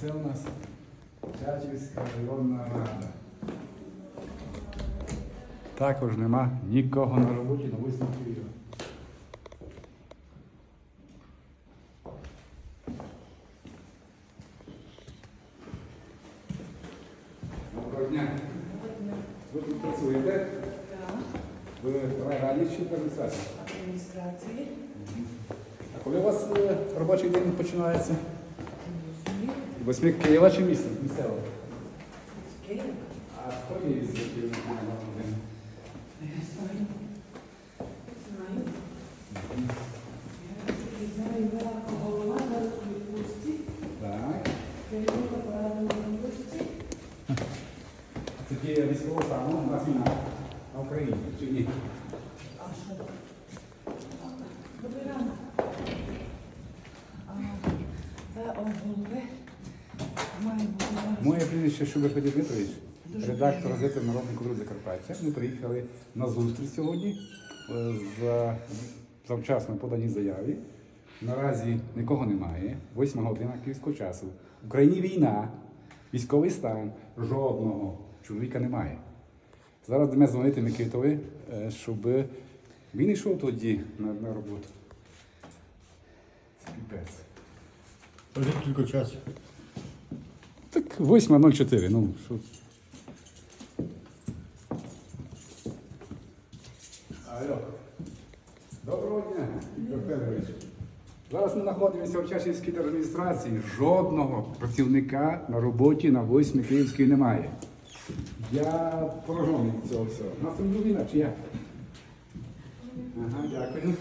Це у нас Чачівська районна рада. Також нема нікого на роботі на 8 квітня. Доброго дня. Ви тут працюєте? Ви раді чи адміністрації? адміністрації. А коли у вас е, робочий день починається? Восьми Києва чи місто? Місцевого? Київ. А хто є з керівників на? Не знаю. Військового стану, у нас війна на Україні, чи ні? А що? Добрий ранок. Це голови. Моє прізвище Шубер Дмитрович, редактор газети Народний контроль Закарпаття. Ми приїхали на зустріч сьогодні е, за завчасно поданій заяві. Наразі нікого немає. Восьма година київського часу. В Україні війна, військовий стан, жодного чоловіка немає. Зараз будемо дзвонити Микитові, е, щоб він йшов тоді на, на роботу. Це піпець. Часу. Так 8.04, ну що. Алло. Доброго дня, Віктор Федорович. Зараз ми знаходимося в Чашівській адміністрації. Жодного працівника на роботі на 8 Київській немає. Я поражений цього всього. У нас там війна чи як? Ага, дякую.